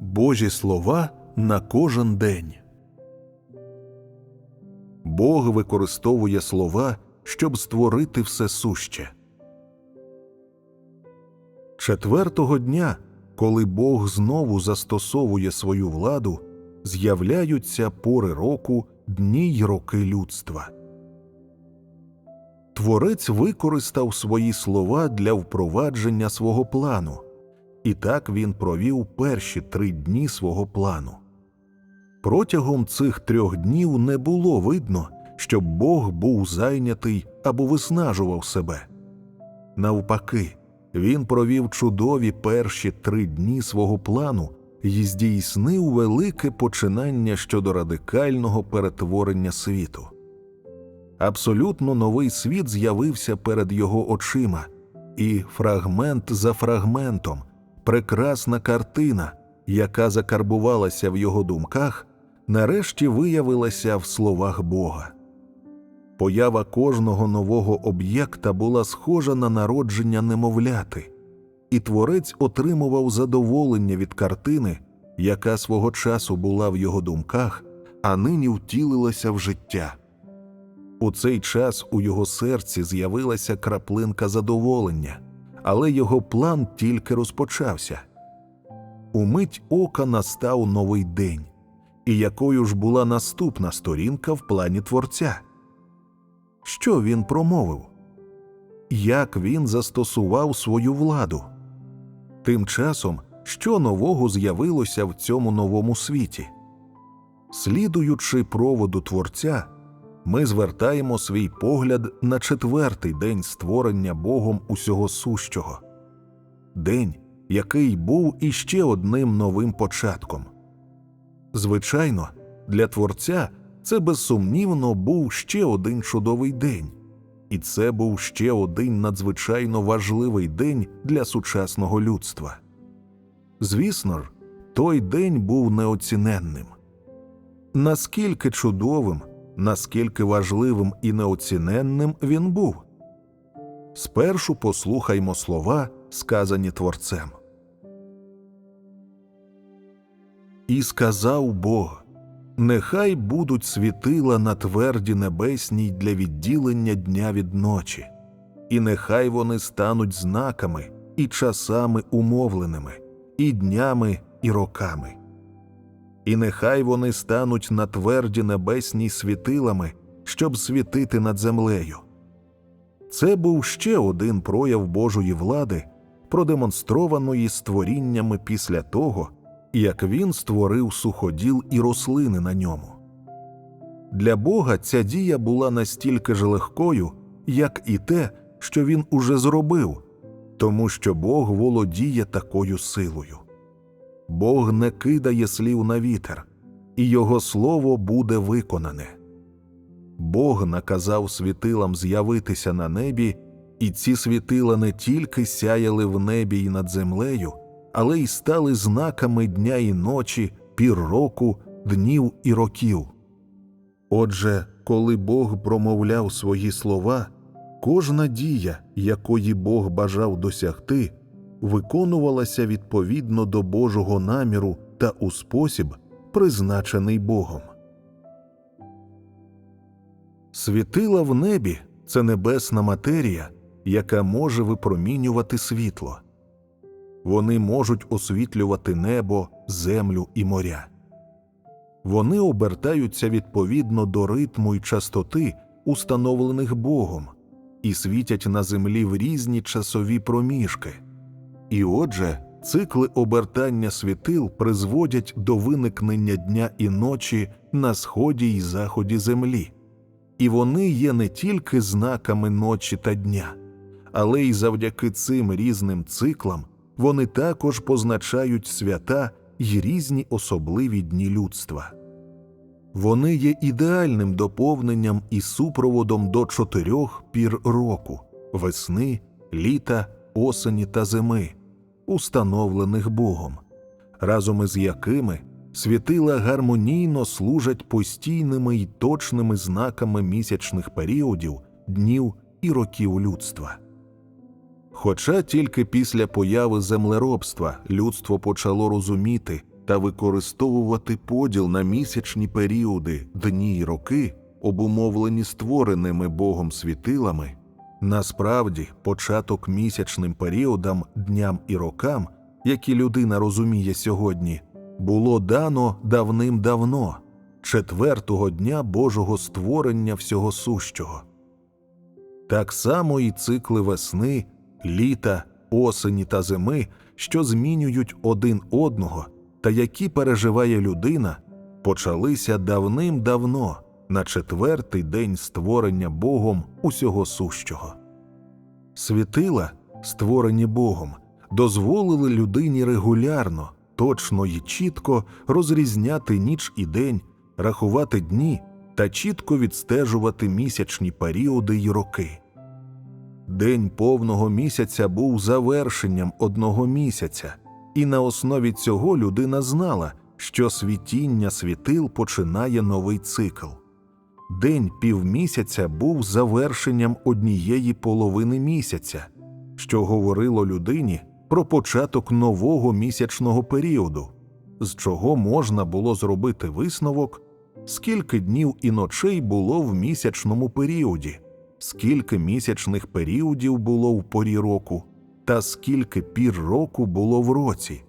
Божі слова на кожен день. Бог використовує слова, щоб створити все суще. Четвертого дня, коли Бог знову застосовує свою владу, з'являються пори року, дні й роки людства. Творець використав свої слова для впровадження свого плану, і так він провів перші три дні свого плану. Протягом цих трьох днів не було видно, щоб Бог був зайнятий або виснажував себе. Навпаки, він провів чудові перші три дні свого плану і здійснив велике починання щодо радикального перетворення світу. Абсолютно новий світ з'явився перед його очима, і фрагмент за фрагментом, прекрасна картина, яка закарбувалася в його думках, нарешті виявилася в словах Бога. Поява кожного нового об'єкта була схожа на народження немовляти, і творець отримував задоволення від картини, яка свого часу була в його думках, а нині втілилася в життя. У цей час у його серці з'явилася краплинка задоволення, але його план тільки розпочався. Умить ока настав новий день, і якою ж була наступна сторінка в плані творця. Що він промовив? Як він застосував свою владу? Тим часом, що нового з'явилося в цьому новому світі? Слідуючи проводу творця, ми звертаємо свій погляд на четвертий день створення Богом усього сущого, день, який був іще одним новим початком. Звичайно, для творця це безсумнівно був ще один чудовий день, і це був ще один надзвичайно важливий день для сучасного людства. Звісно ж, той день був неоціненним. Наскільки чудовим, наскільки важливим і неоціненним він був. Спершу послухаймо слова, сказані творцем. І сказав Бог Нехай будуть світила на тверді небесній для відділення дня від ночі, і нехай вони стануть знаками і часами умовленими, і днями, і роками. І нехай вони стануть на тверді небесній світилами, щоб світити над землею. Це був ще один прояв Божої влади, продемонстрованої створіннями після того, як він створив суходіл і рослини на ньому. Для Бога ця дія була настільки ж легкою, як і те, що він уже зробив, тому що Бог володіє такою силою. Бог не кидає слів на вітер, і Його слово буде виконане. Бог наказав світилам з'явитися на небі, і ці світила не тільки сяяли в небі і над землею але й стали знаками дня і ночі, пір року, днів і років. Отже, коли Бог промовляв свої слова, кожна дія, якої Бог бажав досягти, виконувалася відповідно до Божого наміру та у спосіб, призначений Богом. Світила в небі це небесна матерія, яка може випромінювати світло вони можуть освітлювати небо, землю і моря. Вони обертаються відповідно до ритму й частоти, установлених Богом, і світять на землі в різні часові проміжки. І отже, цикли обертання світил призводять до виникнення дня і ночі на сході й заході землі, і вони є не тільки знаками ночі та дня, але й завдяки цим різним циклам вони також позначають свята й різні особливі дні людства. Вони є ідеальним доповненням і супроводом до чотирьох пір року весни, літа, осені та зими, установлених Богом, разом із якими світила гармонійно служать постійними й точними знаками місячних періодів, днів і років людства. Хоча тільки після появи землеробства людство почало розуміти та використовувати поділ на місячні періоди, дні й роки, обумовлені створеними Богом світилами, насправді початок місячним періодам, дням і рокам, які людина розуміє сьогодні, було дано давним-давно, четвертого дня Божого створення всього сущого. Так само і цикли весни, літа, осені та зими, що змінюють один одного, та які переживає людина, почалися давним-давно на четвертий день створення Богом усього сущого. Світила, створені Богом, дозволили людині регулярно, точно і чітко розрізняти ніч і день, рахувати дні та чітко відстежувати місячні періоди й роки. День повного місяця був завершенням одного місяця, і на основі цього людина знала, що світіння світил починає новий цикл. День півмісяця був завершенням однієї половини місяця, що говорило людині про початок нового місячного періоду, з чого можна було зробити висновок, скільки днів і ночей було в місячному періоді, скільки місячних періодів було в порі року, та скільки пір року було в році,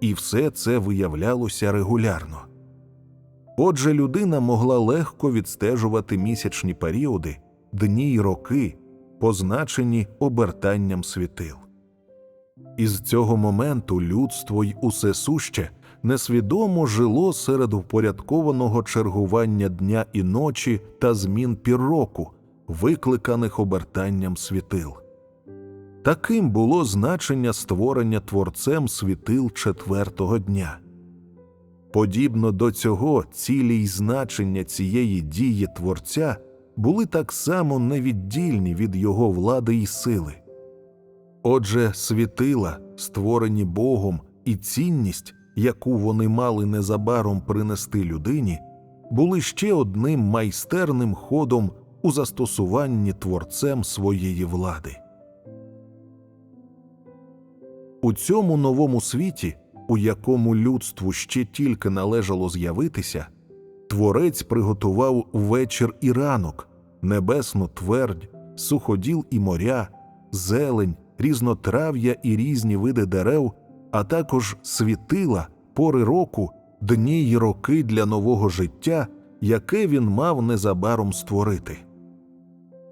і все це виявлялося регулярно. Отже, людина могла легко відстежувати місячні періоди, дні й роки, позначені обертанням світил. Із цього моменту людство й усе суще несвідомо жило серед впорядкованого чергування дня і ночі та змін пір року, викликаних обертанням світил. Таким було значення створення творцем світил четвертого дня. Подібно до цього цілі й значення цієї дії творця були так само невіддільні від його влади й сили. Отже, світила, створені Богом, і цінність, яку вони мали незабаром принести людині, були ще одним майстерним ходом у застосуванні творцем своєї влади. У цьому новому світі, у якому людству ще тільки належало з'явитися, творець приготував вечір і ранок, небесну твердь, суходіл і моря, зелень, різнотрав'я і різні види дерев, а також світила, пори року, дні й роки для нового життя, яке він мав незабаром створити.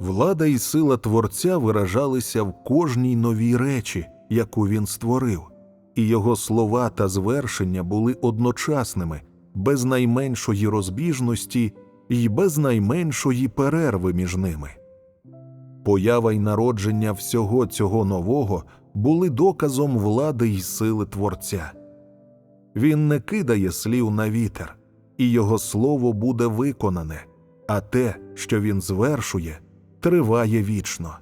Влада і сила творця виражалися в кожній новій речі, яку він створив, і його слова та звершення були одночасними, без найменшої розбіжності і без найменшої перерви між ними. Поява й народження всього цього нового були доказом влади й сили Творця. Він не кидає слів на вітер, і його слово буде виконане, а те, що він звершує, триває вічно.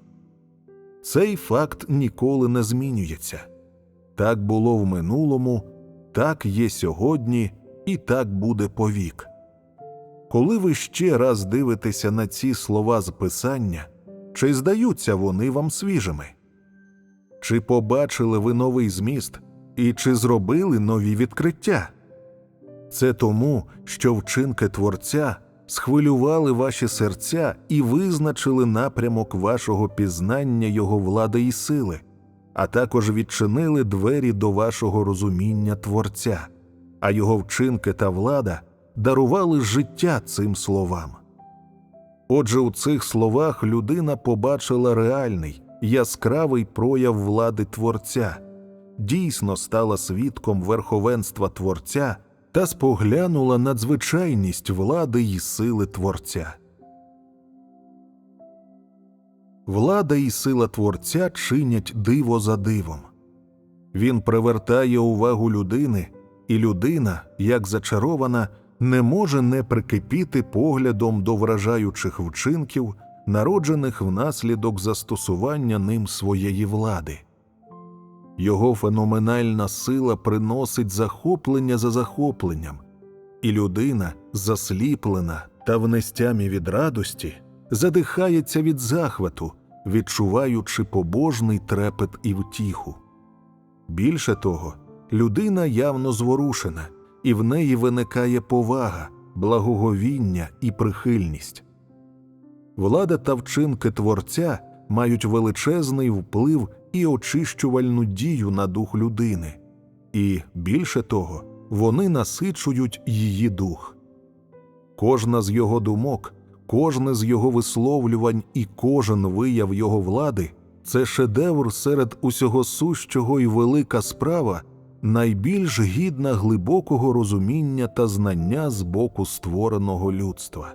Цей факт ніколи не змінюється. Так було в минулому, так є сьогодні і так буде повік. Коли ви ще раз дивитеся на ці слова з писання, чи здаються вони вам свіжими? Чи побачили ви новий зміст і чи зробили нові відкриття? Це тому, що вчинки Творця схвилювали ваші серця і визначили напрямок вашого пізнання Його влади і сили, а також відчинили двері до вашого розуміння Творця, а його вчинки та влада дарували життя цим словам. Отже, у цих словах людина побачила реальний, яскравий прояв влади Творця, дійсно стала свідком верховенства Творця та споглянула надзвичайність влади й сили Творця. Влада і сила Творця чинять диво за дивом. Він привертає увагу людини, і людина, як зачарована, не може не прикипіти поглядом до вражаючих вчинків, народжених внаслідок застосування ним своєї влади. Його феноменальна сила приносить захоплення за захопленням, і людина, засліплена та в нестямі від радості, задихається від захвату, відчуваючи побожний трепет і втіху. Більше того, людина явно зворушена, і в неї виникає повага, благоговіння і прихильність. Влада та вчинки творця мають величезний вплив і очищувальну дію на дух людини, і більше того, вони насичують її дух. Кожна з його думок, кожне з його висловлювань і кожен вияв його влади це шедевр серед усього сущого і велика справа, найбільш гідна глибокого розуміння та знання з боку створеного людства.